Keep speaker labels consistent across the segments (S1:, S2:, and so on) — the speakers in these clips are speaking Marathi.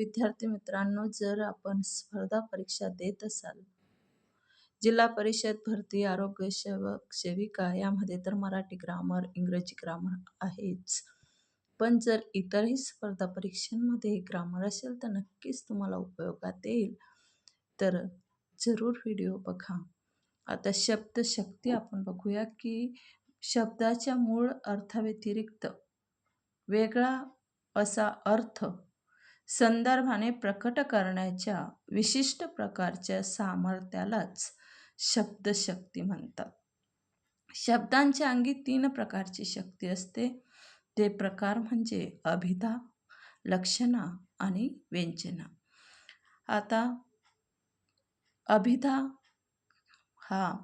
S1: विद्यार्थी मित्रांनो जर आपण स्पर्धा परीक्षा देत असाल जिल्हा परिषद भरती आरोग्य सेवक सेविका यामध्ये तर मराठी ग्रामर इंग्रजी ग्रामर आहेच. पण जर इतरही स्पर्धा परीक्षांमध्ये ग्रामर असेल तर नक्कीच तुम्हाला उपयोगात येईल. तर जरूर व्हिडिओ बघा. आता शब्दशक्ती आपण बघूया की शब्दाच्या मूळ अर्थाव्यतिरिक्त वेगळा असा अर्थ संदर्भाने प्रकट करण्याच्या विशिष्ट प्रकारच्या सामर्थ्यालाच शब्दशक्ती म्हणतात. शब्दांच्या अंगी तीन प्रकारची शक्ती असते. ते प्रकार म्हणजे अभिधा लक्षणा आणि व्यंजना. आता अभिधा हा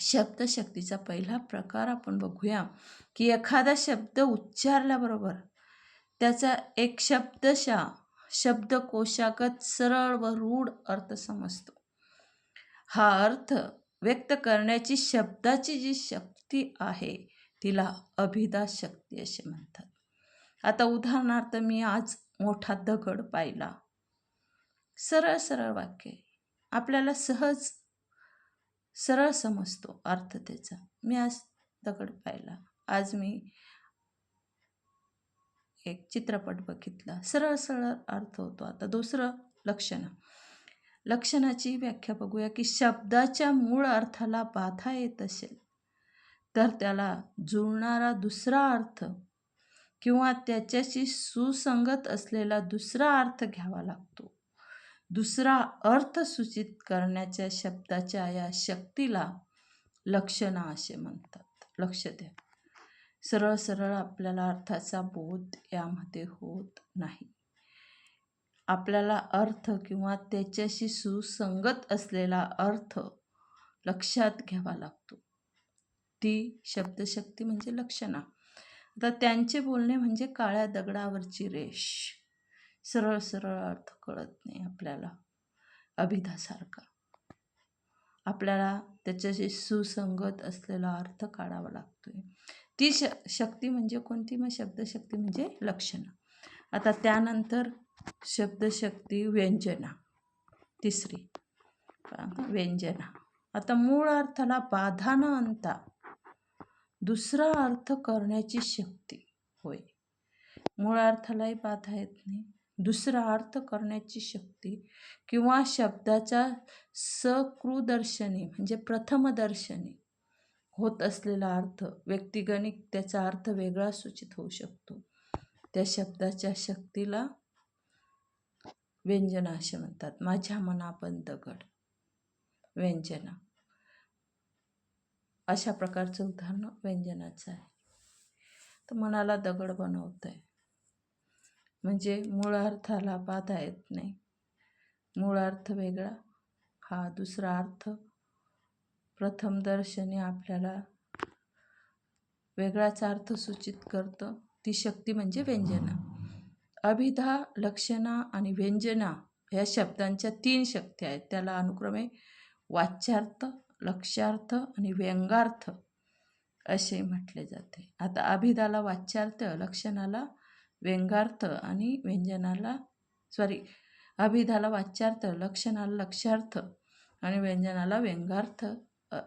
S1: शब्दशक्तीचा पहिला प्रकार आपण बघूया की एखादा शब्द उच्चारल्याबरोबर त्याचा एक शब्दशा शब्दकोशागत सरळ व रूढ अर्थ समजतो. हा अर्थ व्यक्त करण्याची शब्दाची जी शक्ती आहे तिला अभिदा शक्ती असे म्हणतात. आता उदाहरणार्थ मी आज मोठा दगड पाहिला. सरळ सरळ वाक्य आपल्याला सहज सरळ समजतो अर्थ त्याचा. मी आज दगड पाहिला. आज मी एक चित्रपट बघितला. सरळ सरळ अर्थ होतो. आता दुसरं लक्षण. लक्षणाची व्याख्या बघूया की शब्दाच्या मूळ अर्थाला बाधा येत असेल तर त्याला जुळणारा दुसरा अर्थ किंवा त्याच्याशी सुसंगत असलेला दुसरा अर्थ घ्यावा लागतो. दुसरा अर्थ सूचित करण्याच्या शब्दाच्या या शक्तीला लक्षणा असे म्हणतात. लक्ष द्या. सरळ सरळ आपल्याला अर्थाचा बोध यामध्ये होत नाही. आपल्याला अर्थ किंवा त्याच्याशी सुसंगत असलेला अर्थ लक्षात घ्यावा लागतो. ती शब्दशक्ती म्हणजे लक्षणा. आता त्यांचे बोलणे म्हणजे काळ्या दगडावरची रेष. सरळ सरळ अर्थ कळत नाही आपल्याला. अभिधासारखा. आपल्याला त्याच्याशी सुसंगत असलेला अर्थ काढावा लागतोय. ती श शक्ती म्हणजे कोणती? मग शब्दशक्ती म्हणजे लक्षणं. आता त्यानंतर शब्दशक्ती व्यंजना. तिसरी. व्यंजना. आता मूळ अर्थाला बाधा न आणता. दुसरा अर्थ करण्याची शक्ती. होय. मूळ अर्थालाही बाधा येत नाही. दुसरा अर्थ करण्याची शक्ती किंवा शब्दाच्या सकृदर्शनी म्हणजे प्रथमदर्शनी. होत असलेला अर्थ व्यक्तिगणिक त्याचा अर्थ वेगळा सूचित होऊ शकतो. त्या शब्दाच्या शक्तीला व्यंजना असे म्हणतात. माझ्या मनापंत दगड. व्यंजना. अशा प्रकारचं उदाहरण व्यंजनाचं आहे. तर मनाला दगड बनवत आहे म्हणजे मूळ अर्थाला बाधा येत नाही. मूळ अर्थ वेगळा. हा दुसरा अर्थ प्रथमदर्शनी आपल्याला वेगळाच अर्थ सूचित करतं. ती शक्ती म्हणजे व्यंजना. अभिधा लक्षणा आणि व्यंजना ह्या शब्दांच्या तीन शक्ती आहेत. त्याला अनुक्रमे वाच्यार्थ लक्ष्यार्थ आणि व्यंगार्थ असे म्हटले जाते. आता अभिधाला वाच्यार्थ लक्षणाला व्यंगार्थ आणि व्यंजनाला सॉरी अभिधाला वाच्यार्थ लक्षणाला लक्ष्यार्थ आणि व्यंजनाला व्यंगार्थ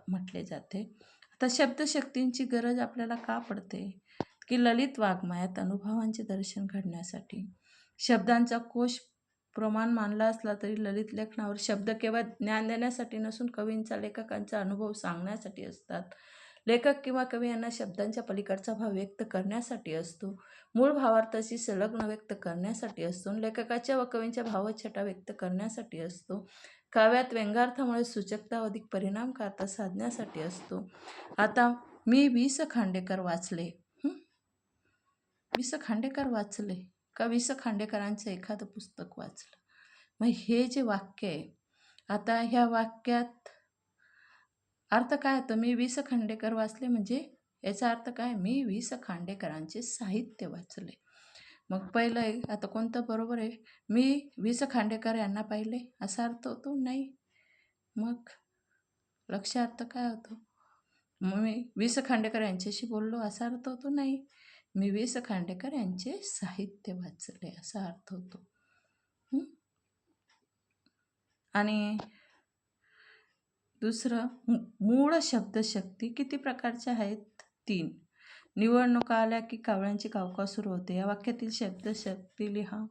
S1: म्हटले जाते. आता शब्दशक्तींची गरज आपल्याला का पडते? की ललित वाङ्मयात अनुभवांचे दर्शन घडण्यासाठी. शब्दांचा कोश प्रमाण मानला असला तरी ललित लेखनावर शब्द केवळ ज्ञान देण्यासाठी नसून कवींचा लेखकांचा अनुभव सांगण्यासाठी असतात. लेखक किंवा कवी यांना शब्दांच्या पलीकडचा भाव व्यक्त करण्यासाठी असतो. मूळ भावार्थाशी संलग्न व्यक्त करण्यासाठी असतो. लेखकाच्या व कवींच्या भावछटा व्यक्त करण्यासाठी असतो. काव्यात व्यंगार्थामुळे सूचकता अधिक परिणामकारता साधण्यासाठी असतो. आता मी वि स खांडेकर वाचले. वि स खांडेकर वाचले? का वि स खांडेकरांचं एखादं पुस्तक वाचलं? मग हे जे वाक्य आहे आता ह्या वाक्यात अर्थ काय होतं? मी वि स खांडेकर वाचले म्हणजे याचा अर्थ काय? मी विस खांडेकरांचे साहित्य वाचले. मग पहिलं आहे आता कोणतं बरोबर आहे? मी विस खांडेकर यांना पाहिले असा अर्थ होतो? नाही. मग लक्षार्थ काय होतो? मग मी विस खांडेकर यांच्याशी बोललो असा अर्थ होतो? नाही. मी वीस खांडेकर यांचे साहित्य वाचले असा अर्थ होतो. आणि दुसरं मू- मूळ शब्दशक्ती किती प्रकारच्या आहेत? तीन. निवडणुका आल्या की कावळ्यांची कावकाव सुरू होते. या वाक्यातील शब्दशक्ती लिहा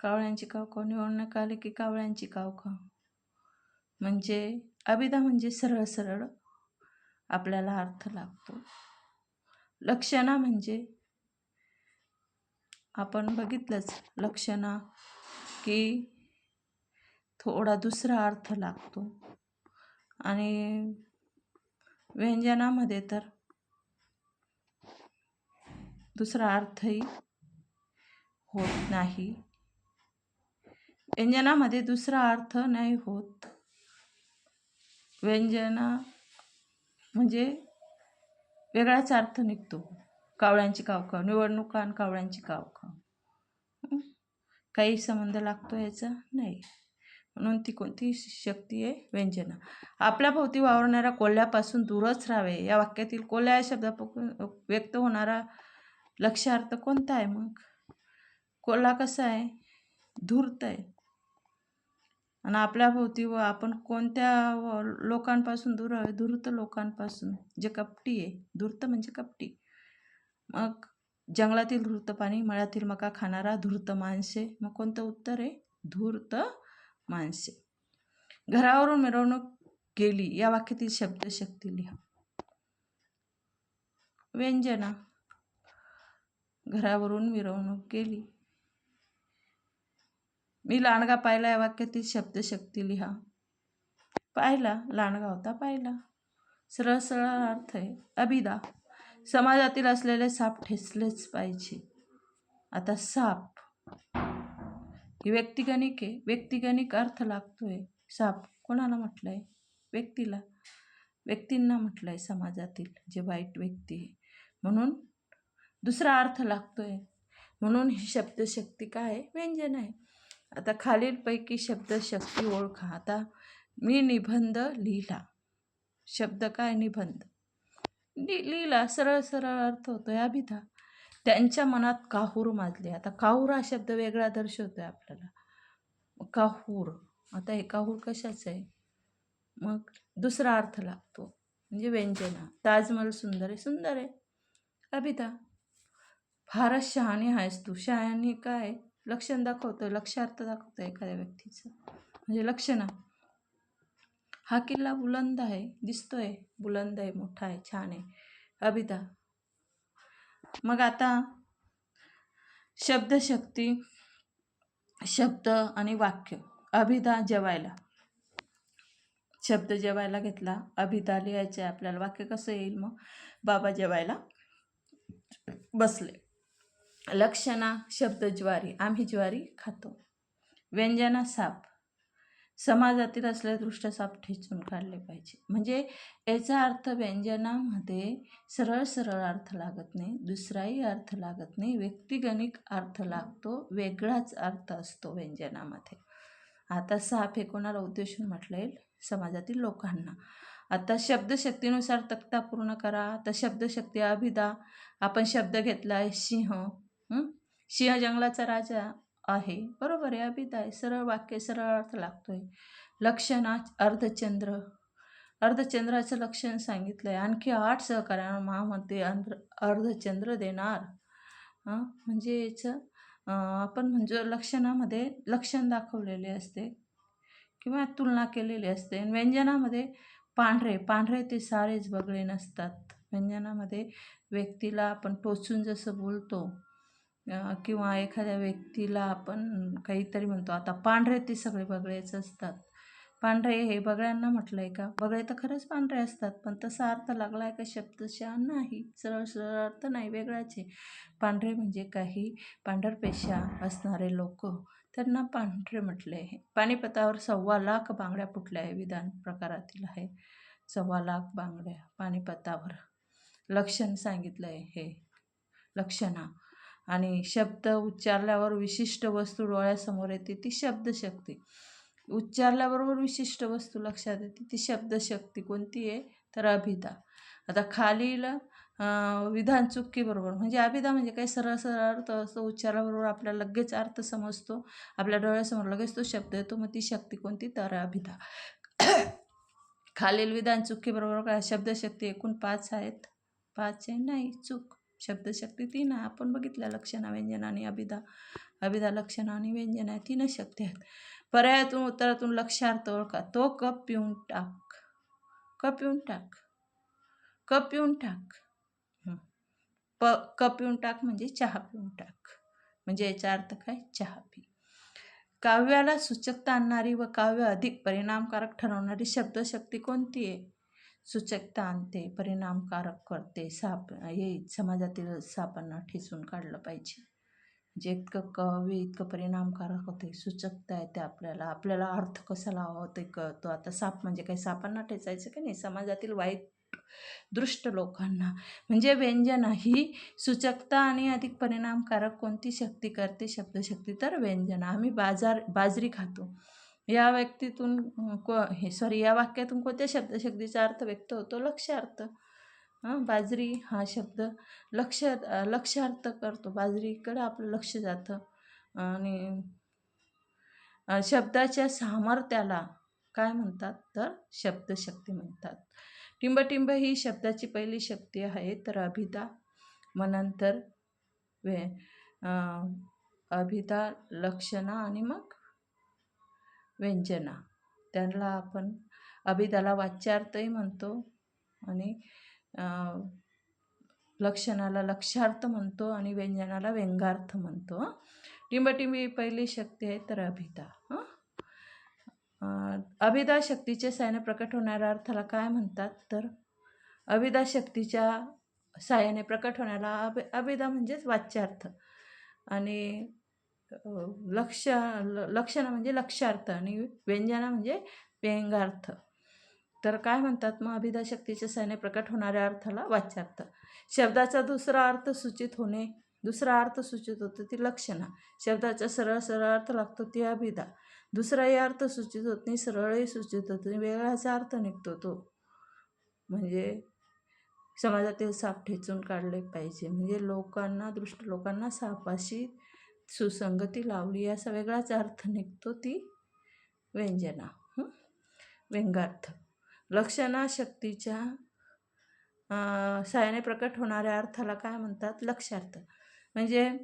S1: कावळ्यांची कावकाव निवडणूक आली की कावळ्यांची कावकाव. म्हणजे अभिधा म्हणजे सरळ सरळ आपल्याला अर्थ लागतो. लक्षणा म्हणजे आपण बघितलंच लक्षणा की थोडा दुसरा अर्थ लागतो. आणि व्यंजनामध्ये तर दुसरा अर्थही होत नाही. व्यंजनामध्ये दुसरा अर्थ नाही होत. व्यंजना म्हणजे वेगळाच अर्थ निघतो. कावळ्यांची कावकाव निवडणुका आणि कावळ्यांची कावकाव काही संबंध लागतो याचा? नाही. म्हणून ती कोणती शक्ती आहे? व्यंजना. आपल्या भोवती वावरणाऱ्या कोल्ह्यापासून दूरच राहावे. या वाक्यातील कोल्ह्या या शब्दापासून व्यक्त होणारा लक्ष्यार्थ कोणता आहे मग? कोला कसा आहे? धूर्त आहे. आणि आपल्या भोवती व आपण कोणत्या व- लोकांपासून दूर आहे? धूर्त लोकांपासून. जे कपटी आहे. धूर्त म्हणजे कपटी. मग जंगलातील धूर्त पाणी मळ्यातील मका खाणारा धूर्त माणसे. मग कोणतं उत्तर आहे? धूर्त माणसे. घरावरून मिरवणूक गेली. या वाक्यातील शब्दशक्ती लिहा. व्यंजना. घरावरून मिरवणूक केली. मी लांडगा पाहिला या वाक्यातील शब्दशक्ती लिहा. पाहिला लांडगा होता पाहिला. सरळ सरळ अर्थ आहे. अभिदा समाजातील असलेले साप ठेचलेच पाहिजे. आता साप. ही व्यक्तिगणिक आहे. व्यक्तिगणिक अर्थ लागतोय. साप कोणाला म्हटलंय? व्यक्तीला. व्यक्तींना म्हटलंय समाजातील जे वाईट व्यक्ती आहे. म्हणून दुसरा अर्थ लागतोय. म्हणून ही शब्दशक्ती काय? आहे व्यंजन आहे. आता खालीलपैकी शब्दशक्ती ओळखा. आता मी निबंध लिहिला. शब्द काय? निबंध. लिहिला. सरळ सरळ अर्थ होतोय. अभिधा. त्यांच्या मनात काहूर माजले. आता काहूर हा शब्द वेगळा दर्शवतोय आपल्याला. काहूर. आता हे काहूर कशाचं आहे? मग दुसरा अर्थ लागतो. म्हणजे व्यंजना. ताजमहल सुंदर आहे. सुंदर आहे. अभिता फारच शहाणी आहेस तू. शहाणी काय? लक्षण दाखवतं लक्षार्थ दाखवतं एखाद्या व्यक्तीचं. म्हणजे लक्षणं. हा किल्ला बुलंद आहे दिसतोय. बुलंद आहे मोठा आहे छान आहे. अभिधा मग आता शब्दशक्ती शब्द आणि वाक्य. अभिधा जेवायला. शब्द जेवायला घेतला. अभिधा लिहायचे आपल्याला. वाक्य कसं येईल मग? बाबा जेवायला बसले. लक्षणा शब्द ज्वारी आम्ही ज्वारी खातो. व्यंजना साप. समाजातील असले दृष्ट साप ठेचून काढले पाहिजे. म्हणजे याचा अर्थ व्यंजनामध्ये सरळ सरळ अर्थ लागत नाही दुसराही अर्थ लागत नाही व्यक्तिगणिक अर्थ लागतो वेगळाच अर्थ असतो व्यंजनामध्ये. आता साप हे कोणाला उद्देशून म्हटलं येईल? समाजातील लोकांना. आता शब्दशक्तीनुसार तक्ता पूर्ण करा. आता शब्दशक्ती अभिदा आपण शब्द घेतला आहे सिंह. सिंह जंगलाचा राजा आहे. बरोबर आहे अभिदा आहे. सरळ वाक्य सरळ अर्थ लागतोय. लक्षणा अर्धचंद्र. अर्धचंद्राचं लक्षण सांगितलं आहे आणखी आठ सहकार्यांना महामध्ये अंध्र अर्धचंद्र देणार. म्हणजे याचं आपण म्हणजे लक्षणामध्ये लक्षण दाखवलेले असते किंवा तुलना केलेली असते. आणि व्यंजनामध्ये पांढरे पांढरे ते सारेच बगळे नसतात. व्यंजनामध्ये व्यक्तीला आपण टोचून जसं बोलतो किंवा एखाद्या व्यक्तीला आपण काहीतरी म्हणतो. आता पांढरे ते सगळे बगळेच असतात. पांढरे हे बगळ्यांना म्हटलं आहे का? बगळे तर खरंच पांढरे असतात पण तसा अर्थ लागला आहे का शब्दशः नाही. सरळ सरळ अर्थ नाही वेगळाच आहे. पांढरे म्हणजे काही पांढरपेशा असणारे लोक. त्यांना पांढरे म्हटले आहे पानिपतावर सव्वा लाख बांगड्या फुटल्या आहे विधान प्रकारातील आहे. सव्वा लाख बांगड्या पानिपतावर. लक्षण सांगितलं आहे हे. लक्षणा. आणि शब्द उच्चारल्यावर विशिष्ट वस्तू डोळ्यासमोर येते ती शब्दशक्ती. उच्चारल्याबरोबर विशिष्ट वस्तू लक्षात येते ती शब्दशक्ती. कोणती आहे? तर अभिधा. आता खालील विधान चुकीबरोबर म्हणजे अभिधा म्हणजे काही सरळ सरळ अर्थ असतो उच्चाराबरोबर आपल्याला लगेच अर्थ समजतो आपल्या डोळ्यासमोर लगेच तो शब्द येतो मग ती शक्ती कोणती? तर अभिधा. खालील विधान चुकीबरोबर काय? शब्दशक्ती एकूण पाच आहेत. पाच आहे? नाही चूक. शब्दशक्ती तीन आहे आपण बघितल्या लक्षणा व्यंजना आणि अभिधा अभिधा लक्षणं आणि व्यंजन आहे तीनच शक्ती आहेत. पर्यायातून उत्तरातून लक्षार्थ ओळखा. तो कप पिऊन टाक. कप पिऊन टाक. कप पिऊन टाक. प कप पिऊन टाक म्हणजे चहा पिऊन टाक. म्हणजे याचा अर्थ काय? चहा पी. काव्याला सूचकता आणणारी व काव्य अधिक परिणामकारक ठरवणारी शब्दशक्ती कोणती आहे? सूचकता आणते परिणामकारक करते. साप हे समाजातील सापांना ठेचून काढलं पाहिजे. जे इतकं कवी इतकं परिणामकारक होते. सूचकता येते आपल्याला. आपल्याला अर्थ कसा लावा ते कळतो. आता साप म्हणजे काही सापांना ठेचायचं की नाही? समाजातील वाईट दृष्ट लोकांना. म्हणजे व्यंजना ही सूचकता आणि अधिक परिणामकारक कोणती शक्ती करते? शब्दशक्ती. तर व्यंजना. आम्ही बाजार बाजरी खातो. या व्यक्तीतून को हे सॉरी या वाक्यातून कोणत्या शब्दशक्तीचा अर्थ व्यक्त होतो? लक्षार्थ. हां बाजरी हा शब्द लक्ष लक्षार्थ करतो. बाजरीकडं आपलं लक्ष जातं. आणि शब्दाच्या सामर्थ्याला काय म्हणतात? तर शब्दशक्ती म्हणतात. टिंबटिंब ही शब्दाची पहिली शक्ती आहे. तर अभिता मग नंतर वे अभिता लक्षणा आणि मग व्यंजना. त्यांना आपण अभिधाला वाच्यार्थही म्हणतो आणि लक्षणाला लक्षार्थ म्हणतो आणि व्यंजनाला व्यंगार्थ म्हणतो टिंबटिंबी पहिली शक्ती आहे तर अभिधा हां. अं, अभिधा साहाय्याने प्रकट होणाऱ्या अर्थाला काय म्हणतात? तर अभिधा शक्तीच्या साहाय्याने प्रकट होण्याला अभि अभिधा म्हणजेच वाच्यार्थ. आणि लक्ष ल लक्षणं म्हणजे लक्षार्थ आणि व्यंजना म्हणजे व्यंगार्थ. तर काय म्हणतात मग अभिधा शक्तीच्या सहाय्याने प्रकट होणाऱ्या अर्थाला वाच्यार्थ. शब्दाचा दुसरा अर्थ सूचित होणे दुसरा अर्थ सूचित होतो ती लक्षणा. शब्दाचा सरळ सरळ अर्थ लागतो ती अभिधा. दुसराही अर्थ सूचित होत नाही सरळही सूचित होत नाही वेगळाचा अर्थ निघतो तो. म्हणजे समाजातील साप ठेचून काढले पाहिजे. म्हणजे लोकांना दृष्ट लोकांना सापाशी सुसंगती लावली असा वेगळाच अर्थ निघतो ती व्यंजना व्यंगार्थ. लक्षणा शक्तीच्या प्रकट होणाऱ्या अर्थाला काय म्हणतात? लक्षार्थ. म्हणजे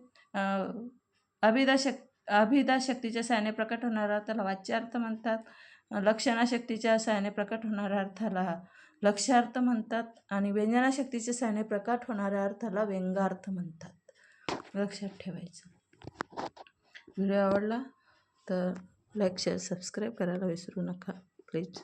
S1: अभिदाशक् अभिदाशक्तीच्या शक् शक्तीच्या प्रकट होणाऱ्या अर्थाला वाच्यार्थ म्हणतात. अं, लक्षणा शक्तीच्या प्रकट होणाऱ्या अर्थाला लक्षार्थ म्हणतात आणि व्यंजना शक्तीच्या प्रकट होणाऱ्या अर्थाला व्यंगार्थ म्हणतात. लक्षात ठेवायचं. व्हिडिओ आवडला तर लाईक शेअर सबस्क्राईब करायला विसरू नका प्लीज.